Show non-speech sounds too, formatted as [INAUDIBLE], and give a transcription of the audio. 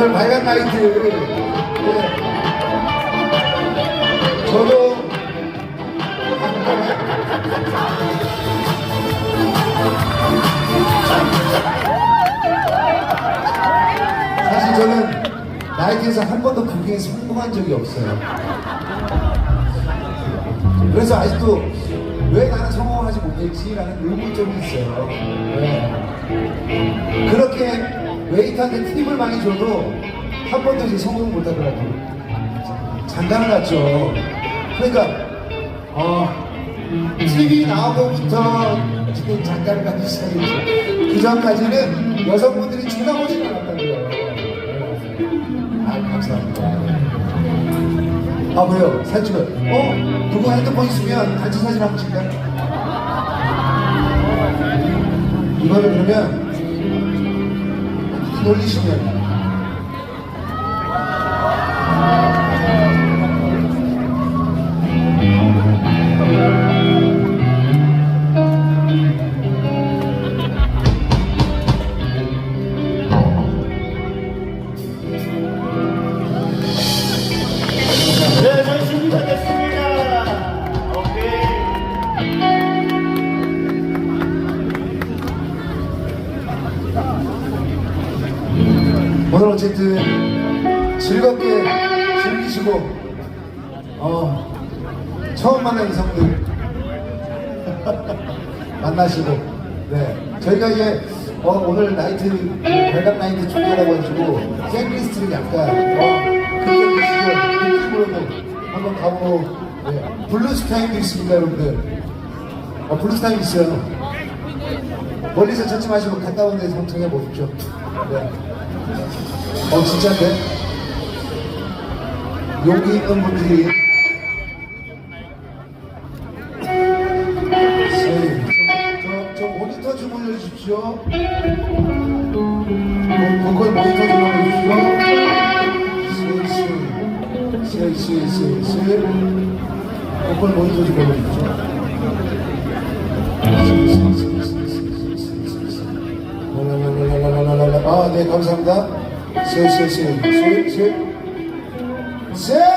오늘 발간 나이트. 네. 저도 사실 저는 나이트에서 한 번도 부킹에 성공한 적이 없어요. 그래서 아직도 왜 나는 성공하지 못했지라는 의문점이 있어요. 네. 그렇게 웨이터한테 팁을 많이 줘도 한 번도 이제 성공 못 하더라고요. 장난 같죠. 그러니까 어, TV 나오고부터 지금 장가를 가기 시작했죠. 그 전까지는 여성분들이 쳐다보지 않았다고요. 네. 아, 감사합니다. 아, 왜요? 사진 찍어요. 어? 누구 핸드폰 있으면 단체 사진 한번 찍을까요? 이거를 그러면 돌리시면 오늘 어쨌든 즐겁게 즐기시고 어 처음 만난 이성들 [LAUGHS] 만나시고 네. 저희가 이제 어, 오늘 나이트 발각 나이트 준비하라고 해가지고 샌리스트를 약간 어 무시죠. 느낌으로도 한번 가보고 네. 블루스 타임도 있습니다 여러분들. 어 블루스 타임 있어요 멀리서 찾지 마시고 갔다 온 데서 한번 정해 보십시오. 네. 어 진짜인데? 여기 있는 분들이. 네, 저, 저 모니터 좀 올려주십시오. 어, 그걸 모니터 좀 올려주시고 슬슬슬슬슬 그걸 모니터 좀 올려주십시오 아, 네, 감사합니다. 슬슬슬, 슬슬. 세요, 와, 세요!